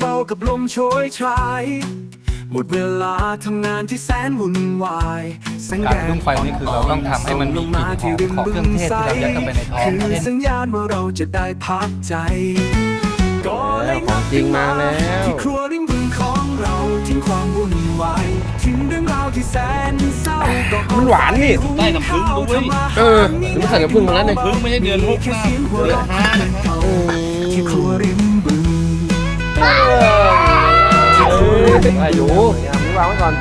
เบาๆกับลมโชยชายหมดเวลาทำงานที่แสนวุ่นวายแสงการแดดลุงไฟนี่คือเราต้องทำให้มันมีกลิ่นหอมของเครื่องเทศที่เรายัดเข้าไปในท้องคือเช่นสัญญาณว่าเราจะได้พักใจก็เลยของจริงมาแล้วที่ครัวริมบึงของเราทิ้งความวุ่นวายทิ้งเรื่องราวที่แสนเศร้าก็เอมันหวานนี่ได้น้ำผึ้งด้วยเออเดี๋ยวมันใส่น้ำผึ้งมาแล้วเนี่ยเพิ่งไม่ใช่เดือนหกนะเดือนห้านะครับ อายุมึงวางไว้ก่อน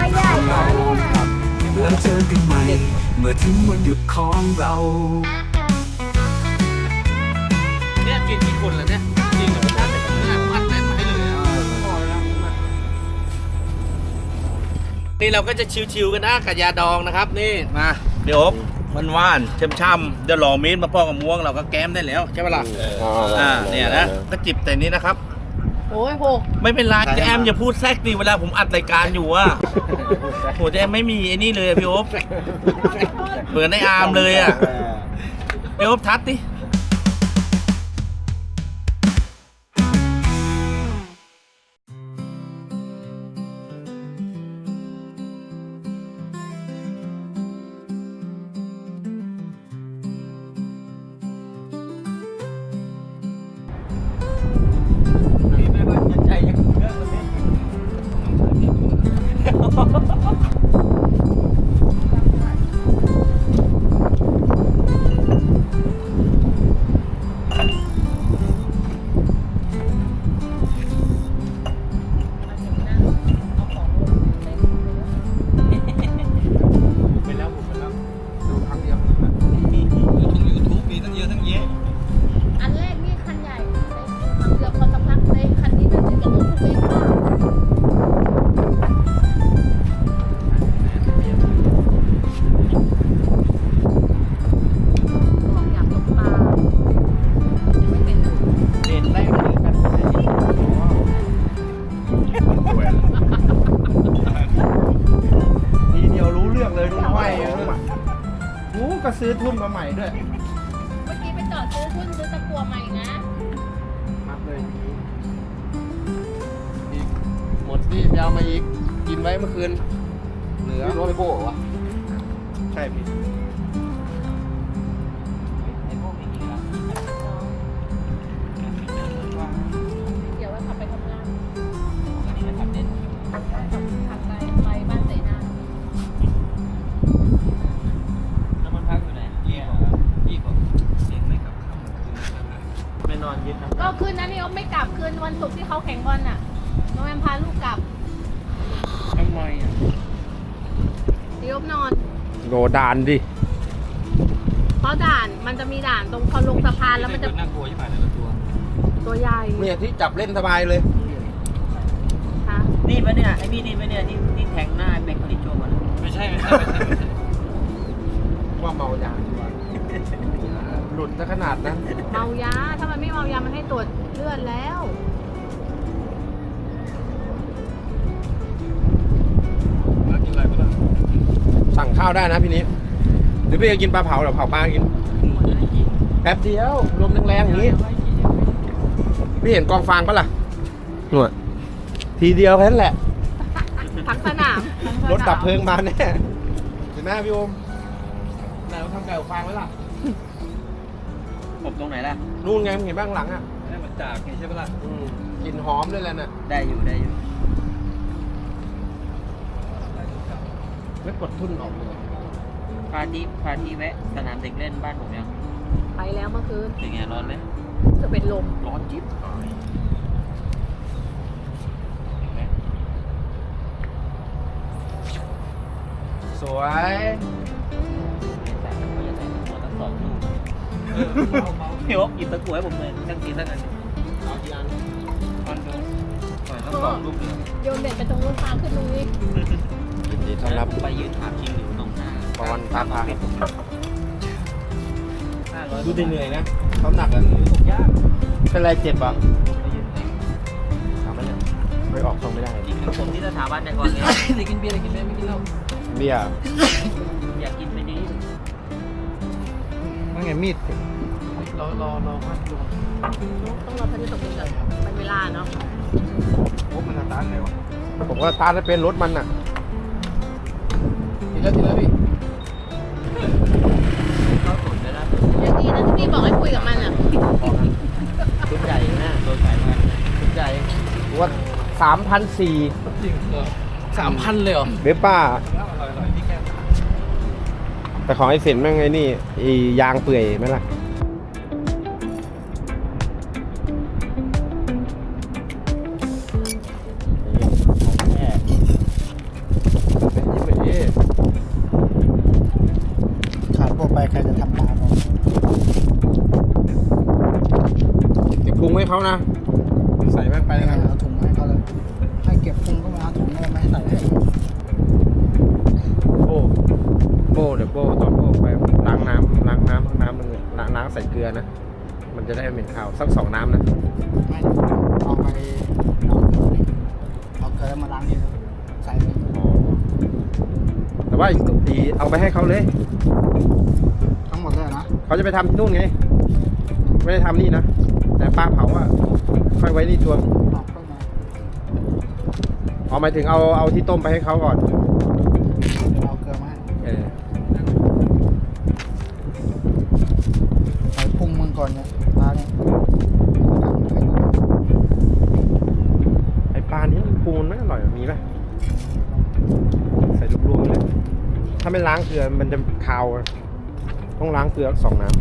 แล้วเจอกันใหม่เมื่อถึงวันหยุดของเราเนี่ยกินกี่คนแล้วเนี่ยจริงเหรอพัดแน่นมาให้เลยนี่เราก็จะชิวๆกันนะกับยาดองนะครับนี่มาเดี๋ยวมันว่านๆช่ำๆเดี๋ยวรอมีดมาปอกับม่วงเราก็แก้มได้แล้วใช่ปะล่ะอ่าเนี่ยนะก็จิบแต่นี้นะครับ โอ้ยหกไม่เป็นไรเจ๊แอมอย่าพูดแทรกดิเวลาผมอัดรายการอยู่อะโหเจ๊แอมไม่มีไอ้นี่เลยอะพี่โอ๊บเหมือนในอาร์มเลยอะพี่โอ๊บทัดดิ โดดานดิ เพราะด่านมันจะมีด่านตรงพอลงสะพานแล้วมันจะน่ากลัวใช่ไหมแต่ละตัวตัวใหญ่เนี่ยที่จับเล่นสบายเลย ค่ะนี่ปะเนี่ยไอ้นี่นี่ปะเนี่ยที่ที่แทงหน้าแบงค์คลิโจมันไม่ใช่ไม่ใช่ไม่ใช่ไม่ใช่ว่าเมายาดีกว่าหลุดซะขนาดนั้น เมายาถ้ามันไม่เมายามันให้ตรวจเลือดแล้วแล้ว สั่งข้าวได้นะพี่นี้หรือพี่จะกินปลาเผาหรือเผาปลากินแป๊บเดียวลมแรงๆอย่างนี้ พี่เห็นกองฟางปะล่ะหนวดทีเดียวแค่นั้นแหละ ทั้งสนามทั้งสนามรถดับเพลิงมาแน่เห็นไหมพี่โอมไหนเราทำไก่อบฟางไว้ล่ะผมตรงไหนล่ะนู่นไงมึงเห็นบ้างหลังอะได้มาจากไงใช่ปะล่ะอืมกลิ่นหอมด้วยแหละน่ะได้อยู่ได้อยู่ ไม่กดทุ่นออกเลย พาที่พาที่แวะสนามเด็กเล่นบ้านผมยังไปแล้วเมื่อคืนเป็นไงร้อนไหมจะเป็นลมร้อนจิ๊บสวย ใส่ตะกั่วจะใส่ตะกั่วทั้งสองลูกพี่โอ๊คหยิบตะกั่วให้ผมเลยทั้งทีทั้งนั้นเอากี่อันมันดูปล่อยทั้งสองลูกเลยโยนเด็ดไปตรงนู้นพาขึ้นตรงนี้ ยินดีต้อนรับไปยืนถามคิงอยู่ตรงหน้าปอนพาพาห้าร้อยดูเหนื่อยๆนะเขาหนักอะเป็นไรเจ็บอะทำไมเนี่ยไม่ออกทรงไม่ได้จริงๆผมที่สถาบันแต่ก่อนเนี่ยได้กินเบียร์ได้กินเบียร์ไม่กินเหล้าเบียร์อยากกินไปดีว่าไงมีดเรารอรอพัดลงต้องรอพระอาทิตย์ตกดินก่อนเป็นเวลาเนาะโอ้มันสตาร์ทไงวะผมก็สตาร์ทได้เป็นรถมันน่ะที แล้วทีแล้วพี่เข้าสุดเลยนะยังดีนะที่พี่บอกให้คุยกับมันอะชุดใหญ่นะตัวสายมันชุดใหญ่ว่าสามพันสี่จริงเหรอสามพันเลยเหรอเวป้าแต่ของไอ้เซนแม่งไงนี่ไอ้ยางเปื่อยไหมล่ะ แต่ว่าอีกอีเอาไปให้เขาเลย ทั้งหมดเลยนะเขาจะไปทำที่นู่นไง ไม่ได้ทำนี่นะ แต่ป้าเผาอะค่อยไว้นี่ตัวเอาเข้ามาเอาหมายถึงเอาเอาที่ต้มไปให้เขาก่อน เอาเกลือมาให้ เออ ใส่พุงมึงก่อนเนี่ยปลาเนี่ย ไอปลานี้ปรุงมันไม่อร่อยมีป่ะ ใส่รวมๆเลย ถ้าไม่ ล้างเกลือมันจะคาวอะต้องล้างเกลือสองน้ำ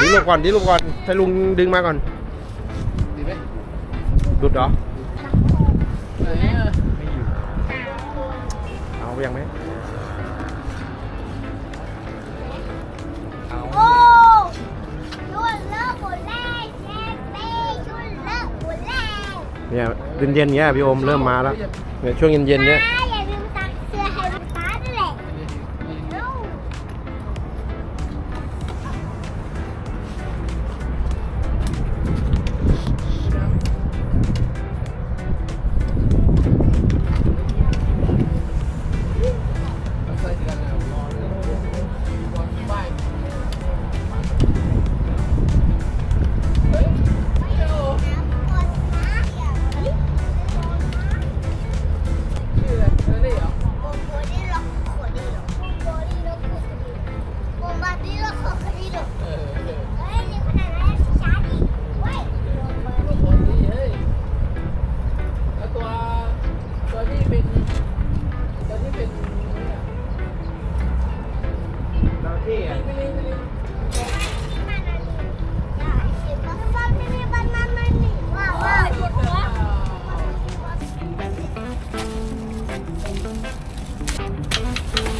ดิลงก่อนดิลงก่อนให้ลุงดึงมาก่อนดีไหมดุดเหรอ เออเอาไปยังไหม เนี่ยเย็นๆเนี้ยพี่โอมเริ่มมาแล้วเนี่ยช่วงเย็นๆเนี้ย Thank you.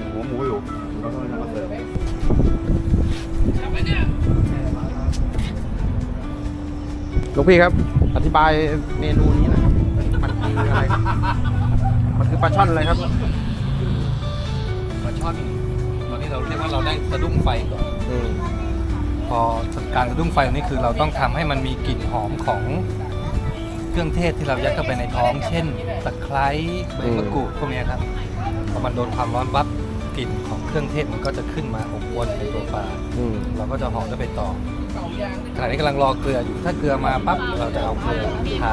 หั่นหัวหมูอยู่แล้วก็จะมาเสิร์ฟหลวงพี่ครับ อธิบายเมนูนี้หนะครับ มันคืออะไรครับมันคือปลาช่อนอะไรครับ ปลาช่อนตอนนี้เราเรียกว่าเราได้สะดุ้งไฟก่อน อืมพอการสะดุ้งไฟอันนี้คือเราต้องทำให้มันมีกลิ่นหอมของเครื่องเทศที่เรายัดเข้าไปในท้อง เช่นตะไคร้ใบมะกรูดพวกเนี้ยครับพอมันโดนความร้อนปั๊บก ลิ่นของเครื่องเทศมันก็จะขึ้นมาอบอวนในตัวปลาอืมเราก็จะห่อด้วยใบตองขณะนี้กำลังรอเกลืออยู่ถ้าเกลือมาปั๊บเราจะเอาเกลือทา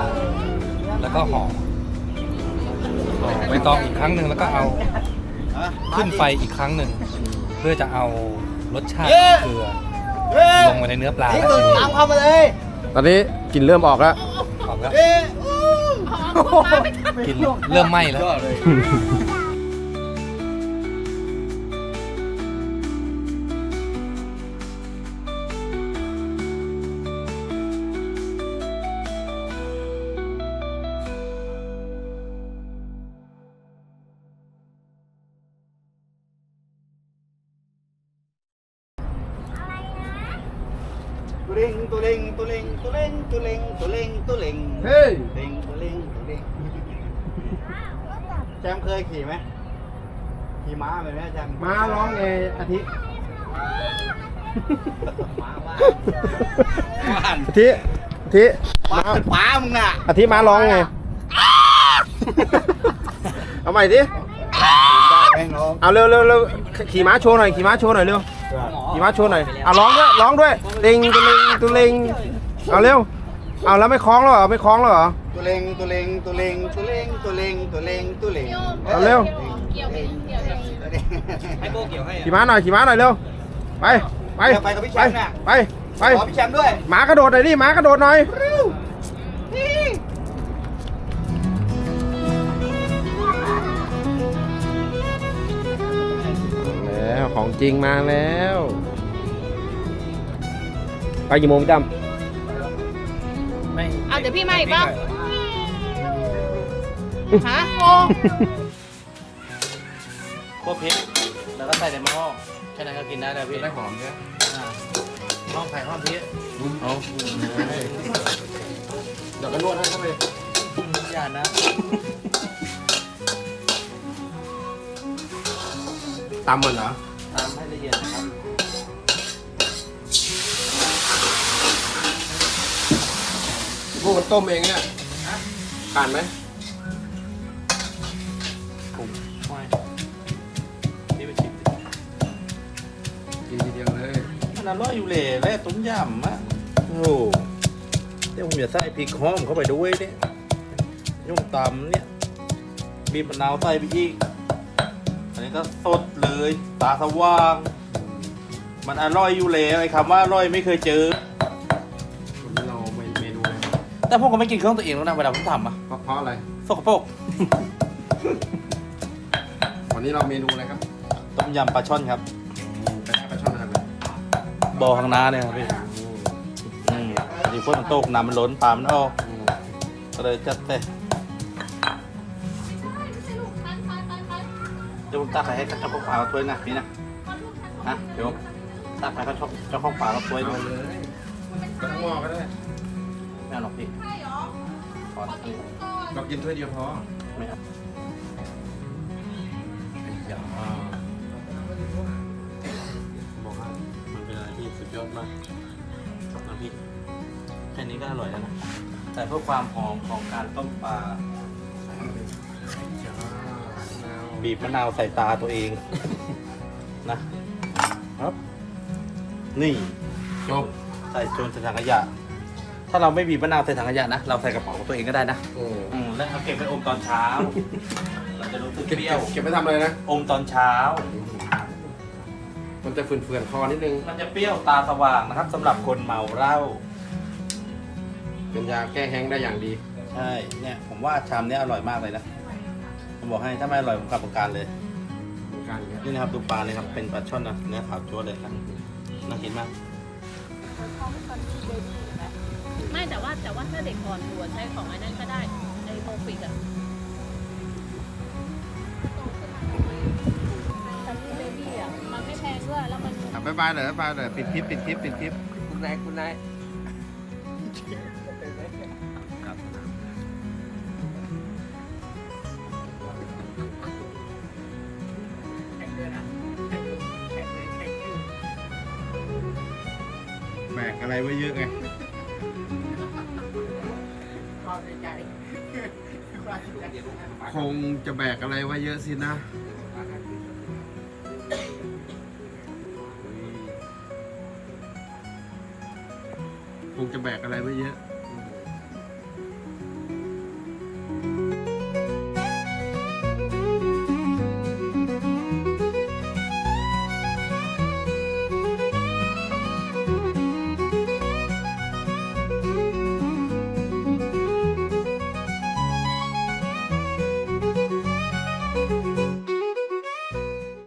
แล้วก็ห่อห่อใบตองอีกครั้งหนึ่งแล้วก็เอาขึ้นไฟอีกครั้งหนึ่งเพื่อจะเอารสชาติของเกลือลงมาในเนื้อปลาแล้วทีนี้ตามเข้ามาเลยตอนนี้กลิ่นเริ่มออกแล้ว ออกแล้วกลินเริ่มไหม้แล้วตุ ขี่ม้าเป็นไหมแจมมาร้องไงอาทิม้าว่าอาทิอาทิม้ามาเป็นป้ามึงน่ะอาทิมาร้องไง เอาใหม่ดิได้แม่งน้องเอาเร็วเร็วเร็วขี่ม้าโชว์หน่อยขี่ม้าโชว์หน่อยเร็วขี่ม้าโชว์หน่อยเอาร้องด้วยร้องด้วยติงตุลิงตุลิงเอาเร็วเอาแล้วไม่คล้องแล้วเหรอไม่คล้องแล้วเหรอ ตุเล็งตุเล็งตุเล็งตุเล็งตุเล็งตุเล็งตุเล็งเอาเร็ว เกี่ยวเกี่ยวเกี่ยวให้โบเกี่ยวให้ขี่ม้าหน่อยขี่ม้าหน่อยเร็ว ไป ไป ไปกับพี่แชไปมป์น่ะไป ไปขอพี่แชมป์ด้วย หมากระโดดหน่อยดิหมากระโดดหน่อยแล้วของจริงมาแล้ว ไปกี่โมงพี่ตั้มไม่อะเดี๋ยวพี่มาอีกป่ะ ฮะโคั่วพริกแล้วก็ใส่ในหม้อแค่นั้นก็กินได้แล้วพี่ได้หอมใช่อ่าห้องไข่ห้องพริกเอาเดี๋ยวก็นวดให้เข้าไปอย่านะตำมันเหรอตามให้ละเอียดนะครับพวกมันต้มเองเนี่ยผ่านไหมไม่ อร่อยอยู่เลยแร่ต้มยำอะโอ้โหเดี๋ยวผมจะใส่พริกหอมเข้าไปด้วยเนี่ยยุ่งตำเนี่ยบีบมะนาวใส่ไปอีกอันนี้ก็สดเลยตาสว่าง มันอร่อยอยู่แล้วไอ้คำว่าอร่อยไม่เคยเจอวันนี้เราเมนูอะไรแต่ผมก็ไม่กินเครื่องตัวเองแล้วนะเวลาผมทำอะเพราะเพราะอะไรสกปรกวันนี้เราเมนูอะไรครับต้มยำปลาช่อนครับ บอข้างหน้าเนี่ยครับพี่อืมพอดีฝนมันตกน้ำมันล้นปลามันออกก็เลยจัดแต่เดี๋ยวผมตักให้เจ้าของปลาเราถ้วยนะพี่นะนะเดี๋ยวตักให้เขาชอบเจ้าของปลาเราถ้วยหน่อยเลยก็ทั้งหม้อก็ได้ไม่เอาหรอกพี่ขอที่เรากินถ้วยเดียวพอไม่เอา ยอดมากน้ำพริกแค่นี้ก็อร่อยแล้วนะแต่เพื่อความหอมของการต้มปลาบีบมะนาวใส่ตาตัวเอง นะครับ นี่จบใส่โจนใส่ถังขยะ ถ้าเราไม่บีบมะนาวใส่ถังขยะนะเราใส่กระเป๋าตัวเองก็ได้นะอืมอืมแล้วเอาเก็บไปอมตอนเช้า เราจะรู้สึกเก็บเปรี้ยว เก็บไปทำอะไรนะ อมตอนเช้า มันจะเฟื่อนๆคอนิดนึง มันจะเปรี้ยวตาสว่างนะครับสำหรับคนเมาเหล้าเป็นยาแก้แห้งได้อย่างดี ใช่เนี่ยผมว่าชามเนี้ยอร่อยมากเลยนะผมบอกให้ถ้าไม่อร่อยผมกลับประการเลยเหมือนกันครับนี่นะครับดูปลาเลยครับเป็นปลาช่อนนะเนื้อขาวจั๊วเลยครับน่ากินมากไม่แต่ว่าแต่ว่าถ้าเด็กอ่อนตัวใช้ของไอ้นั่นก็ได้ไอ้โมฟิกอะ บายบายเลยบายบายเลยปิดคลิปปิดคลิปปิดคลิปคุณนายคุณนายแบกอะไรไว้เยอะไงความในใจความในใจคงจะแบกอะไรไว้เยอะสินะ จะแบกอะไรไว้เยอะ